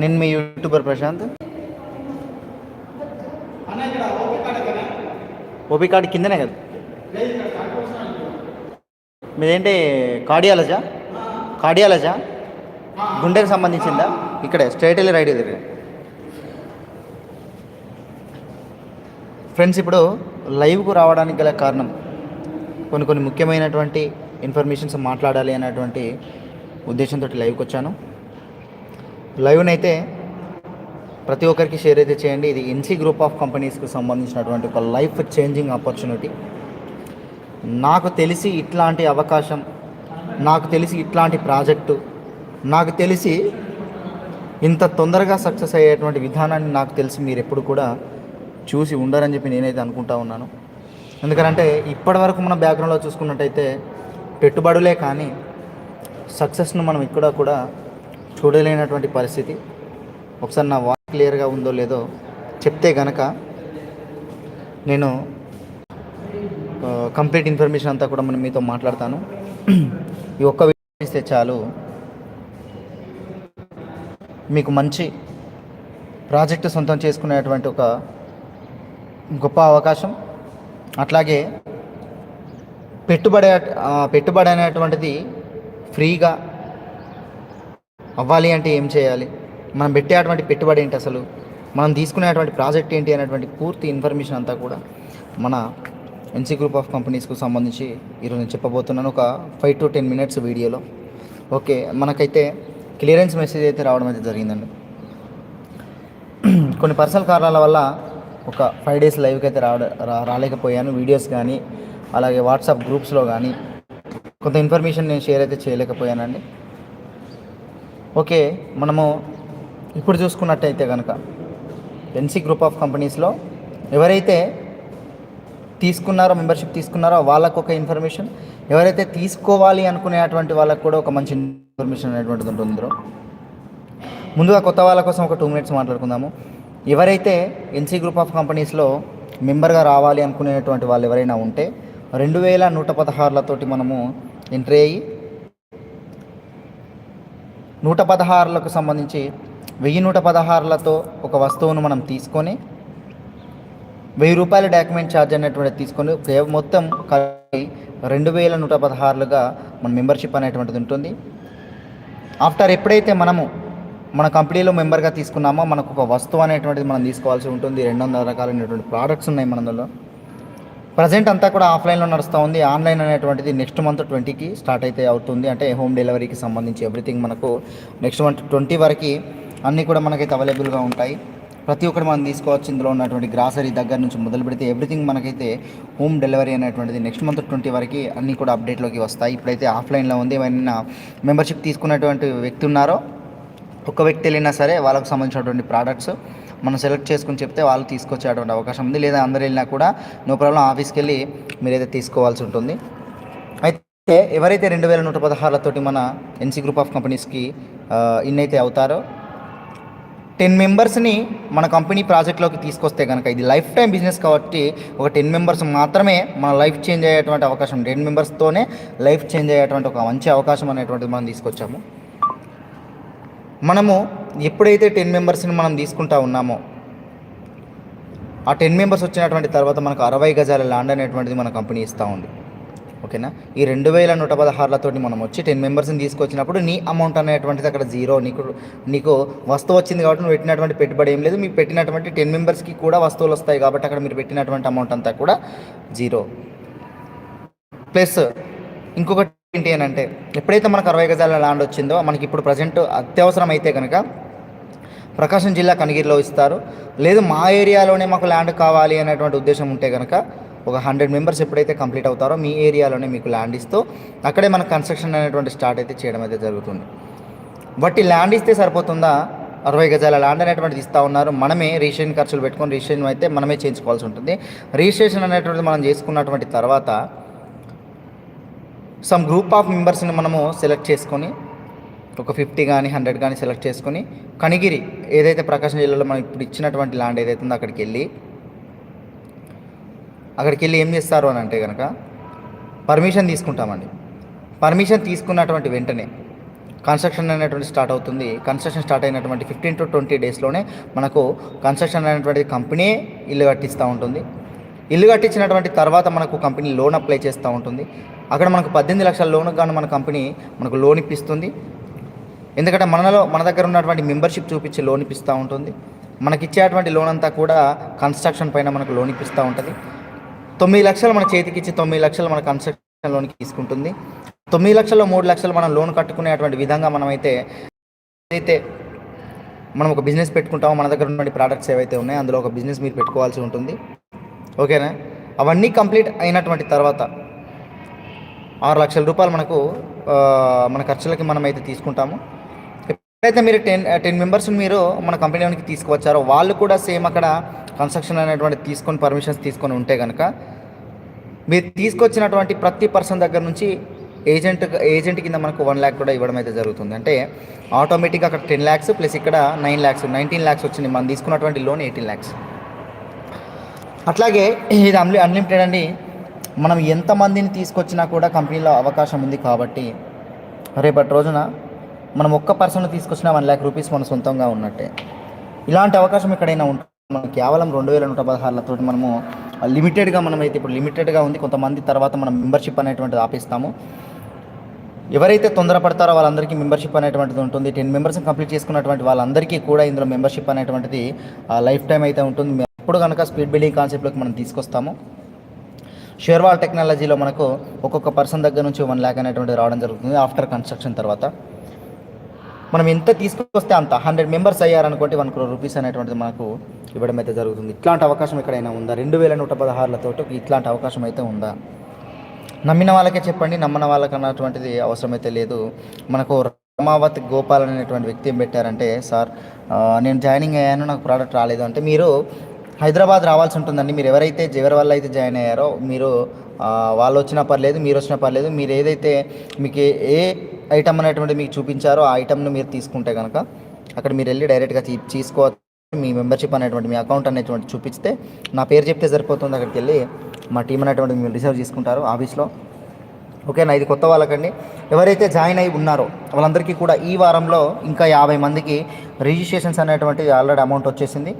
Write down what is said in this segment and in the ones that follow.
నేను మీ YouTuber Prashanth. OP card కిందనే కదా. మీదేంటి కార్డియాలజా? కార్డియాలజా? గుండెకి సంబంధించిందా? ఇక్కడే స్ట్రైట్ వెళ్ళి రైట్ ఎదురు ఫ్రెండ్స్ ఇప్పుడు లైవ్కు రావడానికి గల కారణం కొన్ని కొన్ని ముఖ్యమైనటువంటి ఇన్ఫర్మేషన్స్ మాట్లాడాలి అనేటువంటి ఉద్దేశంతో లైవ్కి వచ్చాను. లైవ్నైతే ప్రతి ఒక్కరికి షేర్ అయితే చేయండి. ఇది ఎన్సీ గ్రూప్ ఆఫ్ కంపెనీస్కి సంబంధించినటువంటి ఒక లైఫ్ చేంజింగ్ ఆపర్చునిటీ. నాకు తెలిసి ఇట్లాంటి అవకాశం నాకు తెలిసి ఇట్లాంటి ప్రాజెక్టు నాకు తెలిసి ఇంత తొందరగా సక్సెస్ అయ్యేటువంటి విధానాన్ని నాకు తెలిసి మీరు ఎప్పుడు కూడా చూసి ఉండరని చెప్పి నేనైతే అనుకుంటా ఉన్నాను. ఎందుకంటే ఇప్పటి వరకు మన బ్యాక్గ్రౌండ్లో చూసుకున్నట్టయితే పెట్టుబడులే కానీ సక్సెస్ను మనం ఇక్కడ కూడా చూడలేనటువంటి పరిస్థితి. ఒకసారి నా వాయిస్ క్లియర్గా ఉందో లేదో చెప్తే గనక నేను కంప్లీట్ ఇన్ఫర్మేషన్ అంతా కూడా మనం మీతో మాట్లాడతాను. ఈ ఒక్క విషయం ఇస్తే చాలు. మీకు మంచి ప్రాజెక్టు సొంతం చేసుకునేటువంటి ఒక గొప్ప అవకాశం. అట్లాగే పెట్టుబడి పెట్టుబడి అనేటువంటిది ఫ్రీగా అవ్వాలి అంటే ఏం చేయాలి? మనం పెట్టేటువంటి పెట్టుబడి ఏంటి అసలు? మనం తీసుకునేటువంటి ప్రాజెక్ట్ ఏంటి అనేటువంటి పూర్తి ఇన్ఫర్మేషన్ అంతా కూడా మన ఎన్సీ గ్రూప్ ఆఫ్ కంపెనీస్కు సంబంధించి ఈరోజు నేను చెప్పబోతున్నాను ఒక ఫైవ్ టు టెన్ మినిట్స్ వీడియోలో. ఓకే మనకైతే క్లియరెన్స్ మెసేజ్ అయితే రావడం అయితే జరిగిందండి. కొన్ని పర్సనల్ కారణాల వల్ల ఒక ఫైవ్ డేస్ లైవ్కి అయితే రావడ రా- రాలేకపోయాను. వీడియోస్ కానీ అలాగే వాట్సాప్ గ్రూప్స్లో కానీ కొంత ఇన్ఫర్మేషన్ నేను షేర్ అయితే చేయలేకపోయానండి. ఓకే మనము ఇప్పుడు చూసుకున్నట్టయితే కనుక ఎన్సీ గ్రూప్ ఆఫ్ కంపెనీస్లో ఎవరైతే తీసుకున్నారో మెంబర్షిప్ తీసుకున్నారో వాళ్ళకు ఒక ఇన్ఫర్మేషన్ ఎవరైతే తీసుకోవాలి అనుకునేటువంటి వాళ్ళకు కూడా ఒక మంచి ఇన్ఫర్మేషన్ అనేటువంటిది ఉంటుందో ముందుగా కొత్త వాళ్ళ కోసం ఒక టూ మినిట్స్ మాట్లాడుకుందాము. ఎవరైతే ఎన్సీ గ్రూప్ ఆఫ్ కంపెనీస్లో మెంబర్గా రావాలి అనుకునేటువంటి వాళ్ళు ఎవరైనా ఉంటే రెండు వేల నూట పదహారులతోటి మనము ఎంట్రీ అయ్యి నూట పదహారులకు సంబంధించి వెయ్యి నూట పదహారులతో ఒక వస్తువును మనం తీసుకొని వెయ్యి రూపాయల డాక్యుమెంట్ ఛార్జ్ అనేటువంటిది తీసుకొని మొత్తం కలిపి రెండు వేల నూట పదహారులుగా మన మెంబర్షిప్ అనేటువంటిది ఉంటుంది. ఆఫ్టర్ ఎప్పుడైతే మనము మన కంపెనీలో మెంబర్గా తీసుకున్నామో మనకు ఒక వస్తువు అనేటువంటిది మనం తీసుకోవాల్సి ఉంటుంది. రెండు వందల రకాలైనటువంటి ప్రోడక్ట్స్ ఉన్నాయి మన అందులో ప్రజెంట్ అంతా కూడా ఆఫ్లైన్లో నడుస్తూ ఉంది. ఆన్లైన్ అనేటువంటిది నెక్స్ట్ మంత్ ట్వంటీకి స్టార్ట్ అయితే అవుతుంది. అంటే హోమ్ డెలివరీకి సంబంధించి ఎవ్రీథింగ్ మనకు నెక్స్ట్ మంత్ ట్వంటీ వరకు అన్నీ కూడా మనకైతే అవైలబుల్గా ఉంటాయి. ప్రతి ఒక్కటి మనం తీసుకోవచ్చు. ఇందులో ఉన్నటువంటి గ్రాసరీ దగ్గర నుంచి మొదలు పెడితే ఎవ్రీథింగ్ మనకైతే హోమ్ డెలివరీ అనేటువంటిది నెక్స్ట్ మంత్ ట్వంటీ వరకు అన్నీ కూడా అప్డేట్లోకి వస్తాయి. ఇప్పుడైతే ఆఫ్లైన్లో ఉంది. ఏమైనా మెంబర్షిప్ తీసుకున్నటువంటి వ్యక్తి ఉన్నారో ఒక వ్యక్తి వెళ్ళినా సరే వాళ్ళకు సంబంధించినటువంటి ప్రోడక్ట్స్ మనం సెలెక్ట్ చేసుకుని చెప్తే వాళ్ళు తీసుకొచ్చేటువంటి అవకాశం ఉంది. లేదా అందరు వెళ్ళినా కూడా నో ప్రాబ్లం ఆఫీస్కి వెళ్ళి మీరైతే తీసుకోవాల్సి ఉంటుంది. అయితే ఎవరైతే రెండు వేల నూట పదహారులతోటి మన ఎన్సీ గ్రూప్ ఆఫ్ కంపెనీస్కి ఇన్ అయితే అవుతారో టెన్ మెంబర్స్ని మన కంపెనీ ప్రాజెక్ట్లోకి తీసుకొస్తే కనుక ఇది లైఫ్ టైం బిజినెస్ కాబట్టి ఒక టెన్ మెంబర్స్ మాత్రమే మన లైఫ్ చేంజ్ అయ్యేటువంటి అవకాశం టెన్ మెంబర్స్తోనే లైఫ్ చేంజ్ అయ్యేటువంటి ఒక మంచి అవకాశం అనేటువంటిది మనం తీసుకొచ్చాము. మనము ఎప్పుడైతే టెన్ మెంబర్స్ని మనం తీసుకుంటా ఉన్నామో ఆ టెన్ మెంబర్స్ వచ్చినటువంటి తర్వాత మనకు అరవై గజాల ల్యాండ్ అనేటువంటిది మన కంపెనీ ఇస్తూ ఉంది. ఓకేనా? ఈ రెండు వేల నూట పదహారులతోటి మనం వచ్చి టెన్ మెంబర్స్ని తీసుకొచ్చినప్పుడు నీ అమౌంట్ అనేటువంటిది అక్కడ జీరో. నీకు నీకు వస్తువు వచ్చింది కాబట్టి నువ్వు పెట్టినటువంటి పెట్టుబడి ఏం లేదు. మీకు పెట్టినటువంటి టెన్ మెంబర్స్కి కూడా వస్తువులు వస్తాయి కాబట్టి అక్కడ మీరు పెట్టినటువంటి అమౌంట్ అంతా కూడా జీరో. ప్లస్ ఇంకొకటి ఏంటి అని అంటే ఎప్పుడైతే మనకు అరవై గజాల ల్యాండ్ వచ్చిందో మనకి ఇప్పుడు ప్రజెంట్ అత్యవసరం అయితే కనుక ప్రకాశం జిల్లా కనిగిరిలో ఇస్తారు. లేదు మా ఏరియాలోనే మాకు ల్యాండ్ కావాలి అనేటువంటి ఉద్దేశం ఉంటే కనుక ఒక హండ్రెడ్ మెంబర్స్ ఎప్పుడైతే కంప్లీట్ అవుతారో మీ ఏరియాలోనే మీకు ల్యాండ్ ఇస్తూ అక్కడే మన కన్స్ట్రక్షన్ అనేటువంటి స్టార్ట్ అయితే చేయడం అయితే జరుగుతుంది. బట్టి ల్యాండ్ ఇస్తే సరిపోతుందా? అరవై గజాల ల్యాండ్ అనేటువంటిది ఇస్తూ ఉన్నారు. మనమే రిజిస్ట్రేషన్ ఖర్చులు పెట్టుకొని రిజిస్ట్రేషన్ అయితే మనమే చేయించుకోవాల్సి ఉంటుంది. రిజిస్ట్రేషన్ అనేటువంటిది మనం చేసుకున్నటువంటి తర్వాత సమ్ గ్రూప్ ఆఫ్ మెంబర్స్ని మనము సెలెక్ట్ చేసుకొని ఒక ఫిఫ్టీ కానీ హండ్రెడ్ కానీ సెలెక్ట్ చేసుకొని కనిగిరి ఏదైతే ప్రకాశం జిల్లాలో మనం ఇప్పుడు ఇచ్చినటువంటి ల్యాండ్ ఏదైతే ఉందో అక్కడికి వెళ్ళి అక్కడికి వెళ్ళి ఏం చేస్తారు అని అంటే కనుక పర్మిషన్ తీసుకుంటామండి. పర్మిషన్ తీసుకున్నటువంటి వెంటనే కన్స్ట్రక్షన్ అనేటువంటి స్టార్ట్ అవుతుంది. కన్స్ట్రక్షన్ స్టార్ట్ అయినటువంటి ఫిఫ్టీన్ టు ట్వంటీ డేస్లోనే మనకు కన్స్ట్రక్షన్ అనేటువంటి కంపెనీ ఇల్లు కట్టిస్తూ ఉంటుంది. ఇల్లు కట్టించినటువంటి తర్వాత మనకు కంపెనీ లోన్ అప్లై చేస్తూ ఉంటుంది. అక్కడ మనకు పద్దెనిమిది లక్షల లోన్ కానీ మన కంపెనీ మనకు లోన్ ఇప్పిస్తుంది. ఎందుకంటే మనలో మన దగ్గర ఉన్నటువంటి మెంబర్షిప్ చూపించి లోన్ ఇప్పిస్తూ ఉంటుంది. మనకి ఇచ్చేటువంటి లోన్ అంతా కూడా కన్స్ట్రక్షన్ పైన మనకు లోన్ ఇప్పిస్తూ ఉంటుంది. తొమ్మిది లక్షలు మన చేతికి ఇచ్చి తొమ్మిది లక్షలు మన కన్స్ట్రక్షన్ లోన్కి తీసుకుంటుంది. తొమ్మిది లక్షల్లో మూడు లక్షలు మనం లోన్ కట్టుకునేటువంటి విధంగా మనమైతే అయితే మనం ఒక బిజినెస్ పెట్టుకుంటామో మన దగ్గర ఉన్నటువంటి ప్రోడక్ట్స్ ఏవైతే ఉన్నాయో అందులో ఒక బిజినెస్ మీరు పెట్టుకోవాల్సి ఉంటుంది. ఓకేనా? అవన్నీ కంప్లీట్ అయినటువంటి తర్వాత ఆరు లక్షల రూపాయలు మనకు మన ఖర్చులకి మనం అయితే తీసుకుంటాము. అయితే మీరు టెన్ టెన్ మెంబర్స్ మీరు మన కంపెనీలోనికి తీసుకువచ్చారో వాళ్ళు కూడా సేమ్ అక్కడ కన్స్ట్రక్షన్ అనేటువంటి తీసుకొని పర్మిషన్స్ తీసుకొని ఉంటే కనుక మీరు తీసుకొచ్చినటువంటి ప్రతి పర్సన్ దగ్గర నుంచి ఏజెంట్ ఏజెంట్ కింద మనకు వన్ ల్యాక్ కూడా ఇవ్వడం అయితే జరుగుతుంది. అంటే ఆటోమేటిక్గా అక్కడ టెన్ ల్యాక్స్ ప్లస్ ఇక్కడ నైన్ ల్యాక్స్ నైన్టీన్ ల్యాక్స్ వచ్చింది. మనం తీసుకున్నటువంటి లోన్ ఎయిటీన్ ల్యాక్స్. అట్లాగే ఇది అన్లి అన్లిమిటెడ్ అండి. మనం ఎంతమందిని తీసుకొచ్చినా కూడా కంపెనీలో అవకాశం ఉంది కాబట్టి రేపటి రోజున మనం ఒక్క పర్సన్ తీసుకొచ్చిన వన్ ల్యాక్ రూపీస్ మన సొంతంగా ఉన్నట్టే. ఇలాంటి అవకాశం ఎక్కడైనా ఉంటుంది మనం కేవలం రెండు వేల నూట పదహారులతో మనము లిమిటెడ్గా మనమైతే ఇప్పుడు లిమిటెడ్గా ఉంది కొంతమంది తర్వాత మనం మెంబర్షిప్ అనేటువంటిది ఆపిస్తాము. ఎవరైతే తొందరపడతారో వాళ్ళందరికీ మెంబర్షిప్ అనేటువంటిది ఉంటుంది. టెన్ మెంబర్స్ కంప్లీట్ చేసుకున్నటువంటి వాళ్ళందరికీ కూడా ఇందులో మెంబర్షిప్ అనేటువంటిది లైఫ్ టైం అయితే ఉంటుంది. ఎప్పుడు కనుక స్పీడ్ బిల్డింగ్ కాన్సెప్ట్లోకి మనం తీసుకొస్తాము. షేర్వాల్ టెక్నాలజీలో మనకు ఒక్కొక్క పర్సన్ దగ్గర నుంచి వన్ ల్యాక్ అనేటువంటిది రావడం జరుగుతుంది ఆఫ్టర్ కన్స్ట్రక్షన్ తర్వాత. మనం ఎంత తీసుకొస్తే అంత హండ్రెడ్ మెంబర్స్ అయ్యారనుకోండి వన్ క్రోర్ రూపీస్ అనేటువంటిది మనకు ఇవ్వడం అయితే జరుగుతుంది. ఇట్లాంటి అవకాశం ఎక్కడైనా ఉందా? రెండు వేల నూట పదహారులతో ఇట్లాంటి అవకాశం అయితే ఉందా? నమ్మిన వాళ్ళకే చెప్పండి నమ్మిన వాళ్ళకి అన్నటువంటిది అవసరమైతే లేదు. మనకు రమావత్ గోపాల్ అనేటువంటి వ్యక్తి ఏం పెట్టారంటే సార్ నేను జాయినింగ్ అయ్యాను నాకు ప్రోడక్ట్ రాలేదు. అంటే మీరు హైదరాబాద్ రావాల్సి ఉంటుందండి. మీరు ఎవరైతే ఎవరి వల్ల అయితే జాయిన్ అయ్యారో మీరు వాళ్ళు వచ్చినా పర్లేదు మీరు వచ్చినా పర్లేదు మీరు ఏదైతే మీకు ఏ ఐటమ్ అనేటువంటి మీకు చూపించారో ఆ ఐటమ్ను మీరు తీసుకుంటే కనుక అక్కడ మీరు వెళ్ళి డైరెక్ట్గా తీ- తీసుకోవచ్చు. మీ మెంబర్షిప్ అనేటువంటి మీ అకౌంట్ అనేటువంటి చూపిస్తే నా పేరు చెప్తే సరిపోతుంది అక్కడికి వెళ్ళి. మా టీం అనేటువంటి మీరు రిసర్వ్ చేసుకుంటారు ఆఫీస్లో. ఓకేనా? ఇది కొత్త వాళ్ళకండి. ఎవరైతే జాయిన్ అయి ఉన్నారో వాళ్ళందరికీ కూడా ఈ వారంలో ఇంకా యాభై మందికి రిజిస్ట్రేషన్స్ అనేటువంటిది ఆల్రెడీ అమౌంట్ వచ్చేసింది.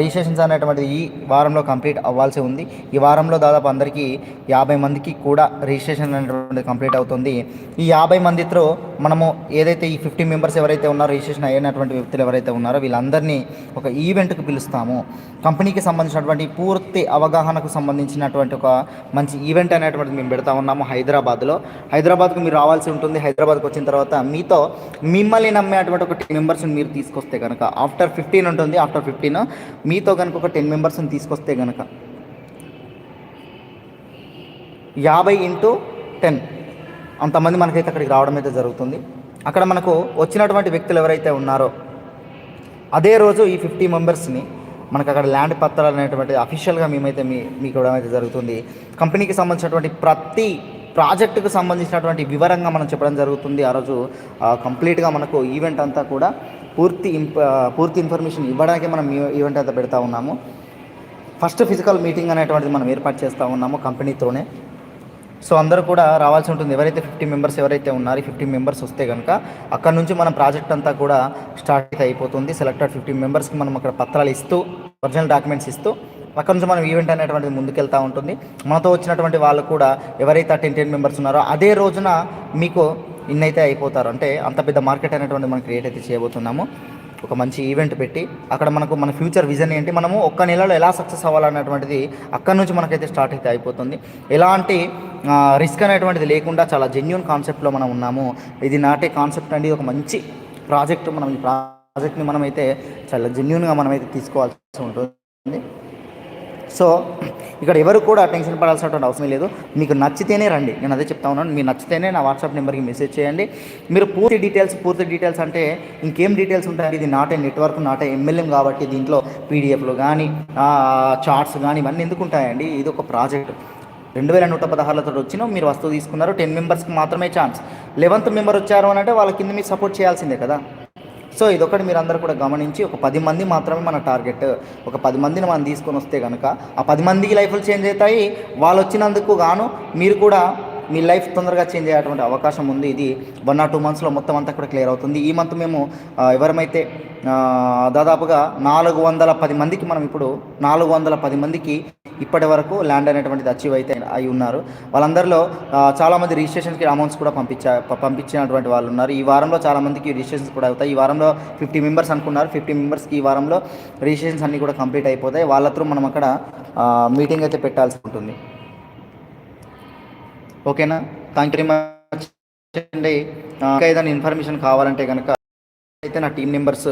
రిజిస్ట్రేషన్స్ అనేటువంటిది ఈ వారంలో కంప్లీట్ అవ్వాల్సి ఉంది. ఈ వారంలో దాదాపు అందరికీ యాభై మందికి కూడా రిజిస్ట్రేషన్ అనేటువంటిది కంప్లీట్ అవుతుంది. ఈ యాభై మందితో మనము ఏదైతే ఈ ఫిఫ్టీ మెంబర్స్ ఎవరైతే ఉన్నారో రిజిస్ట్రేషన్ అయినటువంటి వ్యక్తులు ఎవరైతే ఉన్నారో వీళ్ళందరినీ ఒక ఈవెంట్కి పిలుస్తాము. కంపెనీకి సంబంధించినటువంటి పూర్తి అవగాహనకు సంబంధించినటువంటి ఒక మంచి ఈవెంట్ అనేటువంటిది మేము పెడతా ఉన్నాము హైదరాబాద్లో. హైదరాబాద్కు మీరు రావాల్సి ఉంటుంది. హైదరాబాద్కి వచ్చిన తర్వాత మీతో మిమ్మల్ని నమ్మేటువంటి ఒక టెన్ మెంబర్స్ని మీరు తీసుకొస్తే కనుక ఆఫ్టర్ ఫిఫ్టీన్ ఉంటుంది ఆఫ్టర్ ఫిఫ్టీన్ మీతో కనుక ఒక టెన్ మెంబర్స్ని తీసుకొస్తే కనుక యాభై ఇంటూ టెన్ అంతమంది మనకైతే అక్కడికి రావడం అయితే జరుగుతుంది. అక్కడ మనకు వచ్చినటువంటి వ్యక్తులు ఎవరైతే ఉన్నారో అదే రోజు ఈ ఫిఫ్టీ మెంబర్స్ని మనకు అక్కడ ల్యాండ్ పత్రాలు అనేటువంటి అఫీషియల్గా మేమైతే మీ మీకు ఇవ్వడం అయితే జరుగుతుంది. కంపెనీకి సంబంధించినటువంటి ప్రతి ప్రాజెక్టుకు సంబంధించినటువంటి వివరంగా మనం చెప్పడం జరుగుతుంది. ఆ రోజు కంప్లీట్గా మనకు ఈవెంట్ అంతా కూడా పూర్తి పూర్తి ఇన్ఫర్మేషన్ ఇవ్వడానికి మనం ఈవెంట్ అంతా పెడతా ఉన్నాము. ఫస్ట్ ఫిజికల్ మీటింగ్ అనేటువంటిది మనం ఏర్పాటు చేస్తూ ఉన్నాము కంపెనీతోనే. సో అందరూ కూడా రావాల్సి ఉంటుంది. ఎవరైతే ఫిఫ్టీ మెంబర్స్ ఎవరైతే ఉన్నారో ఫిఫ్టీ మెంబర్స్ వస్తే కనుక అక్కడ నుంచి మనం ప్రాజెక్ట్ అంతా కూడా స్టార్ట్ అయితే అయిపోతుంది. సెలెక్టెడ్ ఫిఫ్టీ మెంబర్స్కి మనం అక్కడ పత్రాలు ఇస్తూ ఒరిజినల్ డాక్యుమెంట్స్ ఇస్తూ అక్కడ నుంచి మనం ఈవెంట్ అనేటువంటిది ముందుకెళ్తూ ఉంటుంది. మనతో వచ్చినటువంటి వాళ్ళు కూడా ఎవరైతే టెన్ టెన్ మెంబర్స్ ఉన్నారో అదే రోజున మీకు ఇన్నైతే అయిపోతారు. అంటే అంత పెద్ద మార్కెట్ అనేటువంటి మనం క్రియేట్ అయితే చేయబోతున్నాము. ఒక మంచి ఈవెంట్ పెట్టి అక్కడ మనకు మన ఫ్యూచర్ విజన్ ఏంటి మనము ఒక్క నెలలో ఎలా సక్సెస్ అవ్వాలన్నటువంటిది అక్కడ నుంచి మనకైతే స్టార్ట్ అయితే అయిపోతుంది. ఎలాంటి రిస్క్ అనేటువంటిది లేకుండా చాలా జెన్యున్ కాన్సెప్ట్లో మనం ఉన్నాము. ఇది నాటే కాన్సెప్ట్ అండి. ఒక మంచి ప్రాజెక్ట్ మనం ఈ ప్రాజెక్ట్ని మనమైతే చాలా జెన్యున్గా మనమైతే తీసుకోవాల్సి ఉంటుంది. సో ఇక్కడ ఎవరు కూడా టెన్షన్ పడాల్సినటువంటి అవసరం లేదు. మీకు నచ్చితేనే రండి. నేను అదే చెప్తా ఉన్నాను. మీరు నచ్చితేనే నా వాట్సాప్ నెంబర్కి మెసేజ్ చేయండి. మీరు పూర్తి డీటెయిల్స్ పూర్తి డీటెయిల్స్ అంటే ఇంకేం డీటెయిల్స్ ఉంటాయండి ఇది నాటే నెట్వర్క్ నాటే ఎంఎల్ఎం కాబట్టి దీంట్లో పీడిఎఫ్లు కానీ చార్ట్స్ కానీ ఇవన్నీ ఎందుకు ఉంటాయండి? ఇది ఒక ప్రాజెక్ట్. రెండు వేల నూట పదహారులతో వచ్చిన మీరు వస్తువు తీసుకున్నారు. టెన్ మెంబర్స్కి మాత్రమే ఛాన్స్. లెవెంత్ మెంబర్ వచ్చారు అని అంటే వాళ్ళ కింద మీరు సపోర్ట్ చేయాల్సిందే కదా. సో ఇదొకటి మీరు అందరూ కూడా గమనించి ఒక పది మంది మాత్రమే మన టార్గెట్. ఒక పది మందిని మనం తీసుకొని వస్తే కనుక ఆ పది మందికి లైఫ్లు చేంజ్ అవుతాయి. వాళ్ళు వచ్చినందుకు గాను మీరు కూడా మీ లైఫ్ తొందరగా చేంజ్ అయ్యేటువంటి అవకాశం ఉంది. ఇది వన్ ఆర్ టూ మంత్స్లో మొత్తం అంతా కూడా క్లియర్ అవుతుంది. ఈ మంత్ మేము ఎవరమైతే దాదాపుగా నాలుగు వందల పది మందికి మనం ఇప్పుడు నాలుగు వందల పది మందికి ఇప్పటి వరకు ల్యాండ్ అనేటువంటిది అచీవ్ అయితే అయి ఉన్నారు. వాళ్ళందరిలో చాలామంది రిజిస్ట్రేషన్కి అమౌంట్స్ కూడా పంపించా పంపించినటువంటి వాళ్ళు ఉన్నారు. ఈ వారంలో చాలామందికి రిజిస్ట్రేషన్స్ కూడా అవుతాయి. ఈ వారంలో ఫిఫ్టీ మెంబర్స్ అనుకున్నారు. ఫిఫ్టీ మెంబర్స్కి ఈ వారంలో రిజిస్ట్రేషన్స్ అన్నీ కూడా కంప్లీట్ అయిపోతాయి. వాళ్ళ త్రూ మనం అక్కడ మీటింగ్ అయితే పెట్టాల్సి ఉంటుంది. ఓకేనా? థ్యాంక్ యూ వెరీ మచ్ అండి ఇంకా ఏదైనా ఇన్ఫర్మేషన్ కావాలంటే కనుక అయితే నా టీం నెంబర్స్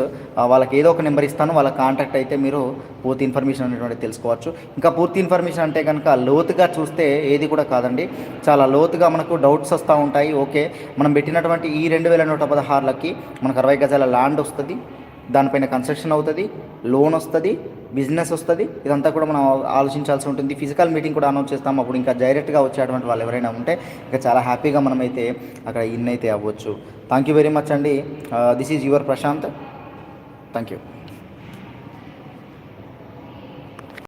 వాళ్ళకి ఏదో ఒక నెంబర్ ఇస్తాను. వాళ్ళ కాంటాక్ట్ అయితే మీరు పూర్తి ఇన్ఫర్మేషన్ అనేటువంటి తెలుసుకోవచ్చు. ఇంకా పూర్తి ఇన్ఫర్మేషన్ అంటే కనుక లోతుగా చూస్తే ఏది కూడా కాదండి. చాలా లోతుగా మనకు డౌట్స్ వస్తూ ఉంటాయి. ఓకే మనం పెట్టినటువంటి ఈ రెండు వేల నూట పదహారులకి మనకు అరవై గజాల ల్యాండ్ వస్తుంది. దానిపైన కన్స్ట్రక్షన్ అవుతుంది లోన్ వస్తుంది బిజినెస్ వస్తుంది. ఇదంతా కూడా మనం ఆలోచించాల్సి ఉంటుంది. ఫిజికల్ మీటింగ్ కూడా అనౌన్స్ చేస్తాం. అప్పుడు ఇంకా డైరెక్ట్గా వచ్చేటువంటి వాళ్ళు ఎవరైనా ఉంటే ఇంకా చాలా హ్యాపీగా మనమైతే అక్కడ ఇన్ అయితే అవ్వచ్చు. థ్యాంక్ యూ వెరీ మచ్ అండి. This is your Prashanth thank you